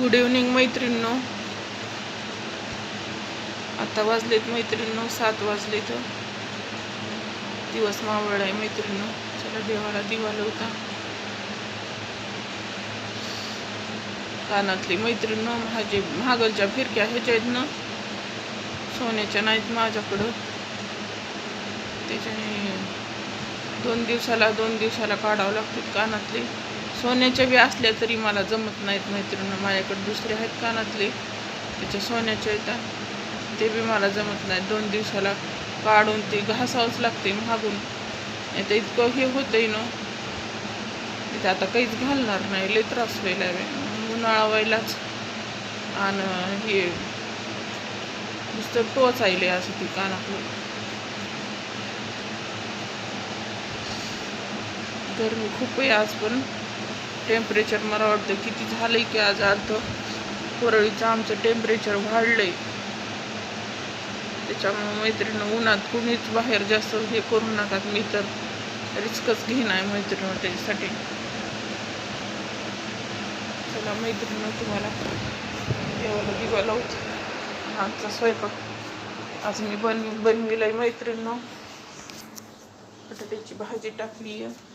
Good evening मैत्रिणींनो. आता वाजलेत मैत्रिणींनो सात वाजले तर दिवस मावळ आहे मैत्रिणींनो. चला देवाला दिवा लावता. कानातली मैत्रिणींनो माझे महागलच्या फिरक्या ह्याच्या आहेत ना सोन्याच्या नाहीत माझ्याकडं. त्याच्याने दोन दिवसाला दोन दिवसाला काढावं लागतात कानातले. सोन्याच्या बी असल्या तरी मला जमत नाहीत मैत्रिणी. माझ्याकडे दुसरे आहेत कानातले. त्याच्या सोन्याच्या येतात ते बी मला जमत नाहीत. दोन दिवसाला काढून ते घासावंच लागते मागून. नाही तर इतकं हे होतंय ना. तिथे आता काहीच घालणार नाही. लय त्रास व्हायला उन्हाळा व्हायलाच आणि हे नुसतं टोच आईले असं ती कानातलं. तर खूप आहे आज पण. टेम्परेचर मला वाटतं किती झालंय की आज अर्ध परळीचं आमचं टेम्परेचर वाढलंय. त्याच्यामुळे मैत्रिणी उन्हात कुणीच बाहेर जास्त हे करू नका मी तर रिस्कच घेणार मैत्रिणी त्याच्यासाठी. चला मैत्रिणी तुम्हाला देवाला दिवा लावतो. आजचा स्वयंपाक. आज मी बनवी बनविलाय मैत्रिणी. बटाट्याची भाजी टाकली आहे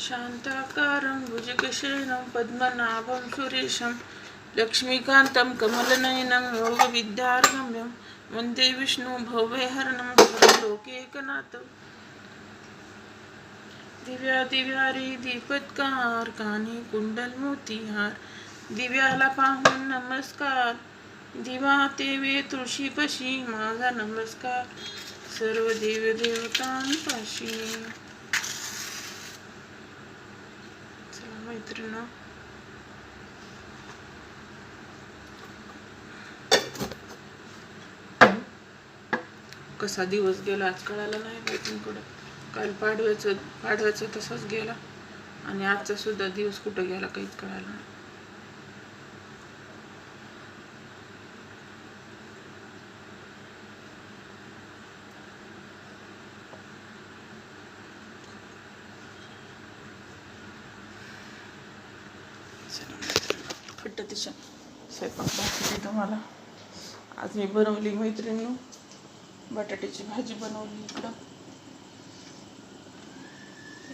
शान्ताकारं भुजगशयनं पद्मनाभं सुरेशं लक्ष्मीकान्तं कमलनयनं योगविद्यार्गम्यं वन्दे विष्णु भव्यहरणं लोकेकनाथं दिव्या दिव्यारी दीपत्कार कानी कुंडल मोतीहार। दिव्याला पाहून नमस्कार। दिवा तेवे तुळशीपशी माझा नमस्कार। सर्व देव देवतांपाशी चला मैत्रिणी. कसा दिवस गेला आज कळाला नाही मैत्रिणीकडं. काल पाडव्याचं पाडव्याचं तसाच गेला. आणि आजचा सुद्धा दिवस कुठं गेला काहीच कळालं नाही. चला तिच्या स्वयंपाक दाखवते तुम्हाला. आज मी बनवली मैत्रिणी बटाट्याची भाजी बनवली इकडं.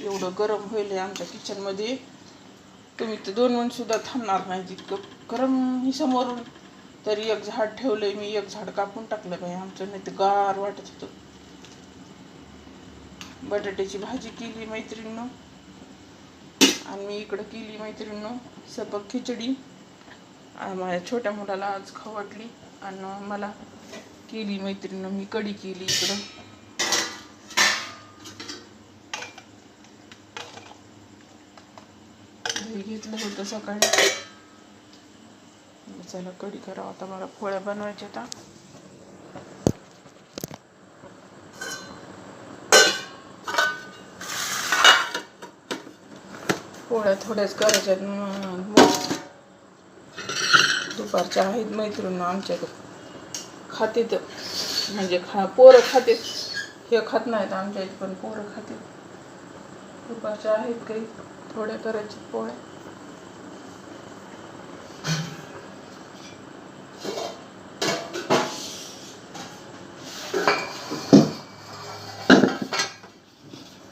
एवढं गरम होईल आमच्या किचनमध्ये तुम्ही तर दोन मिनिट सुद्धा थांबणार नाही जितकं गरम ही समोरून तरी एक झाड ठेवलंय मी एक झाड कापून टाकलं बाई आमचं नाही तर गार वाटत होतं. बटाट्याची भाजी केली मैत्रिणीनं. आणि मी इकडं केली मैत्रिणीनं. सपक खिचडी. माझ्या छोट्या मुलाला आज खवटली आणि मला केली मैत्रिणीनं मी कढी केली इकडं. दही घेतलं होतं सकाळी. चला कढी करावं आता. मला पोळ्या बनवायच्या आता पोळ्या थोड्याच करायच्यात दुपारच्या आहेत मैत्रीण आमच्याकडं. खातेत म्हणजे खा पोरं खातेत. हे खात नाहीत आमच्या इथे पण पोरं खातेत. दुपारच्या आहेत काही थोड्या करायचे पोळ्या.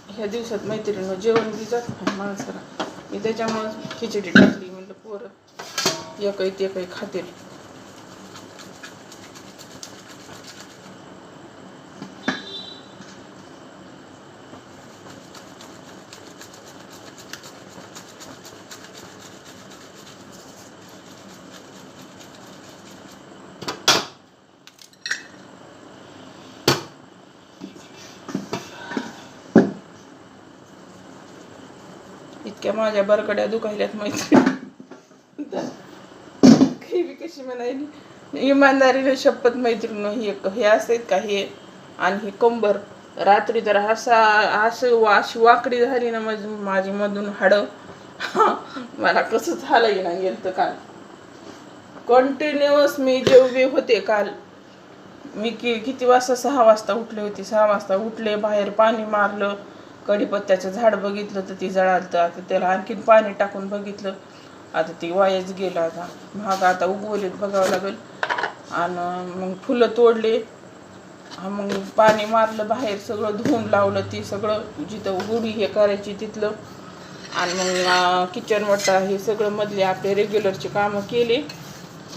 ह्या दिवसात मैत्रिणी जेवण बी जात नाही माणसाला. मी त्याच्यामुळं खिचडी टाकली. म्हणलं पोरं एकही ते काही खातील. इतक्या माझ्या बरकड्या दुखायल्यात मैत्रिणी काही बी कशी म्हणायली इमानदारीने शपथ मैत्रीण हे हे असतात का? हे आणि हे कंबर. रात्री तर असा असं अशी वाकडी झाली ना माझी माझी मधून हाडं. मला कसं झालं ना गेलं काल. कंटिन्युअस मी जेवढे होते काल. मी कि किती वाजता सहा वाजता उठले होते. सहा वाजता उठले बाहेर पाणी मारलं. कढीपत्त्याचं झाड बघितलं तर ती जळालतं आता त्याला आणखीन पाणी टाकून बघितलं. आता ती वायाच गेलं आता. महाग आता उगवलेत बघावं लागेल. आणि मग फुलं तोडले. मग पाणी मारलं बाहेर सगळं धुवून लावलं ती सगळं जिथं गुढी हे करायची तिथलं. आणि मग किचन वट्टा हे सगळं मधले आपले रेग्युलरचे कामं केले.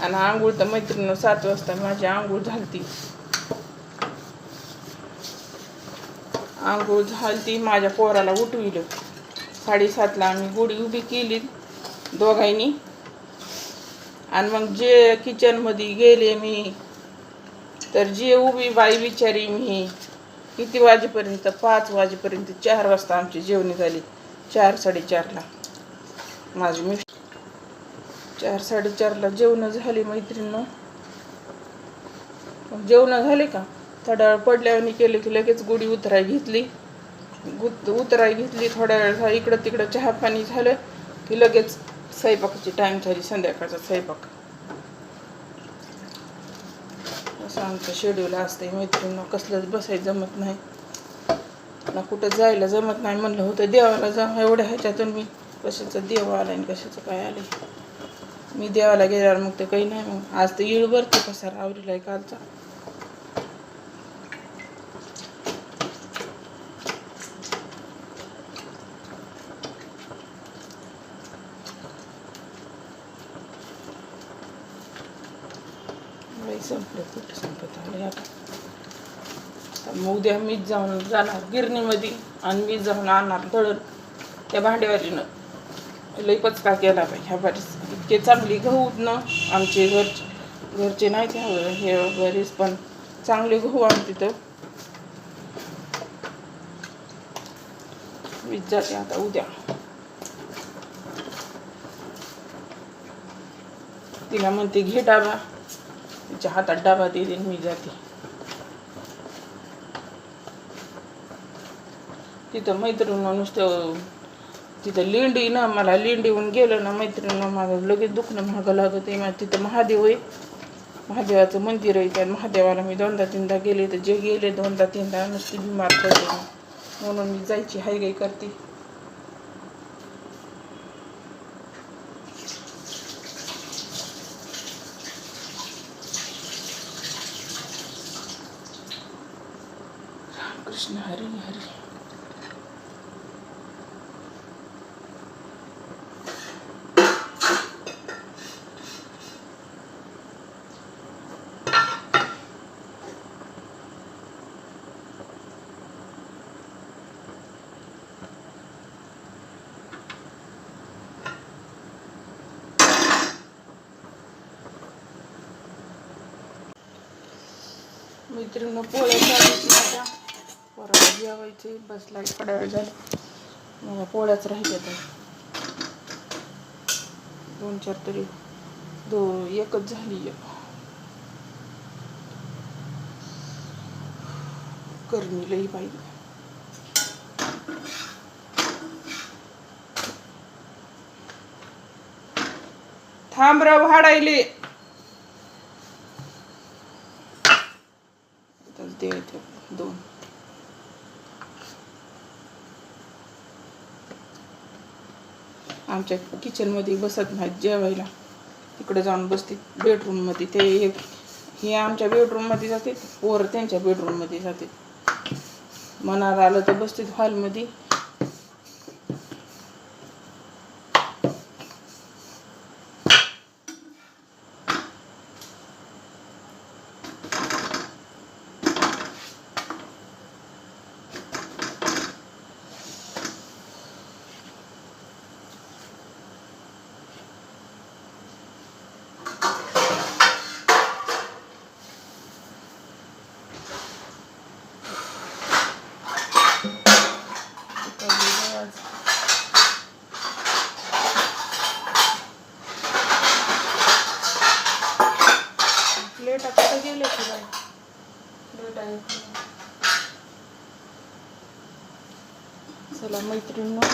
आणि आंघोळ तर मैत्रिणीनं सात वाजता माझी आंघोळ झालती. आंघोळ झालती माझ्या पोराला उठविलं. साडेसातला आम्ही गुढी उभी केली दोघांनी. आणि मग जे किचनमध्ये गेले मी तर जे उभी बाई बिचारी मी किती वाजेपर्यंत? पाच वाजेपर्यंत. चार वाजता आमची जेवणी झाली. चार साडेचारला. माझी मिस चार साडेचारला जेवणं झाली मैत्रिणीनं. जेवणं झाले का? थोड्या वेळ पडल्यावर केली की लगेच गुढी उतराय घेतली. गुत उतराय घेतली थोड्या वेळ इकडं तिकडं चहा पाणी झालं की लगेच स्वयंपाकाची टाईम झाली संध्याकाळचा स्वयंपाक. असं आमचं शेड्यूल असतंय. मैत्रिणीनं कसलंच बसायचं जमत नाही. ना कुठं जायला जमत नाही म्हणलं होतं देवाला जा एवढ्या ह्याच्यातून मी कशाचं देव आला आणि कशाचं काय आले मी देवाला गेल्यावर मग ते काही नाही मग. आज तर येळ भरते कसा आवरीला कालचा लई संपलं कुठं संपत आलं आता तर मग उद्या मीच जाऊन जाणार गिरणीमध्ये आणि मी जाऊन आणणार दळण. त्या भांडेवारीनं लई पचका केला पाहिजे ह्या बरेच इतके चांगली गहू न आमचे घरचे. घरचे नाही त्या हे बरेच पण चांगले गहू आम तिथं मीच जाते आता उद्या. तिला म्हणते घे डाबा. तिच्या हातात डाबा दे देईन मी जाते. तिथं मैत्रिणीनं नुसतं तिथं लेंडी ना मला लेंडी येऊन गेलं ना मैत्रिणीनं माझं लगेच दुखणं महागं लागत आहे. माझं तिथं महादेव आहे. महादेवाचं मंदिर आहे. त्या महादेवाला मी दोनदा तीनदा गेले तर जे गेले दोनदा तीनदा नुसती बिमार पडले. म्हणून मी जायची हाय काही करते. कृष्ण हरी हरी मैत्रिणी पोळ्या चालू माझ्या पोराला जेवायचे बसला थोड्या वेळ झाला मला पोळ्याच राहिल्या तर दोन चार तरी. दो एकच झाली. करणी लई पाहिजे थांब हाडायले भाडायले तर ते ते दोन आमच्या किचनमध्ये बसत नाहीत जेवायला. तिकडे जाऊन बसते बेडरूममध्ये ते एक हे आमच्या बेडरूममध्ये जाते पोर त्यांच्या बेडरूममध्ये जाते. मनात आलं तर बसतील हॉलमध्ये मैत्रिणींना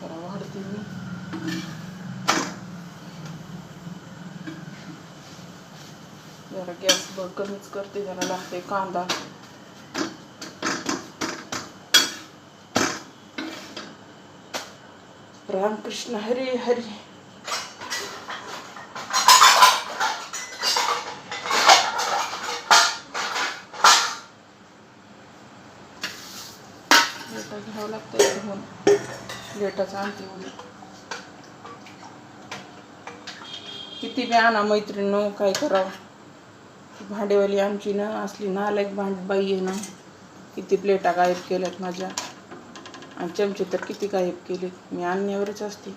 जरा वाढते मी जरा गॅस बघ कमीच करते जरा लागते कांदा रामकृष्ण हरी हरी लेटा घ्यावं लागतं घेऊन. लेटाचं आणते उद्या किती बी आणा मैत्रिणीनं काय करावं? भांडेवाली आमची ना असली नालायक भांड बाई आहे ना किती प्लेटा गायब केल्यात माझ्या. आणि चमचे तर किती गायब केलेत. मी आणण्यावरच असते.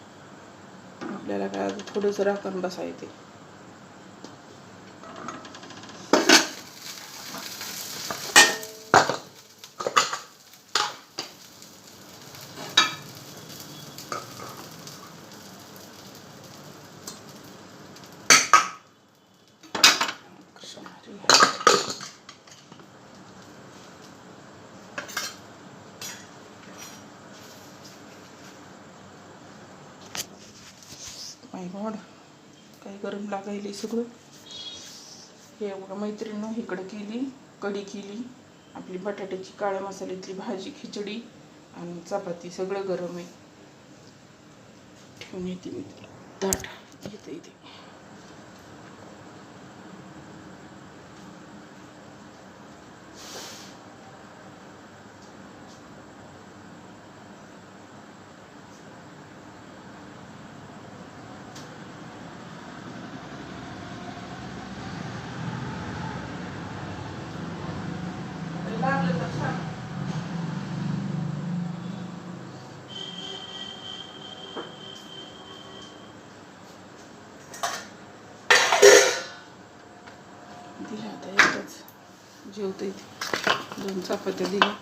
आपल्याला काय थोडंसं राखण बसायते येते कृष्ण हरी हरी. माय गॉड काय गरम लागायले सगळं. हे एवढं मैत्रिणं इकडं केली कढी केली आपली बटाट्याची काळ्या मसाल्यातली भाजी खिचडी आणि चपाती सगळं गरम आहे. ठेवून येते मी तुला. ताट. येते येते लागलं तर सांग दिल्या आता एकच जेवते इथे दोन चपात्या दिल्या.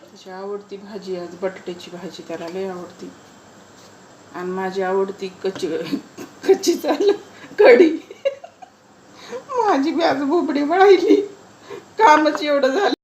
त्याची आवडती भाजी आज बटाट्याची भाजी त्याला लय आवडती. आणि माझी आवडती कच्ची कच्ची चाल कढी. व्याज आज बोबडी वळायली. कामच एवढं झालं.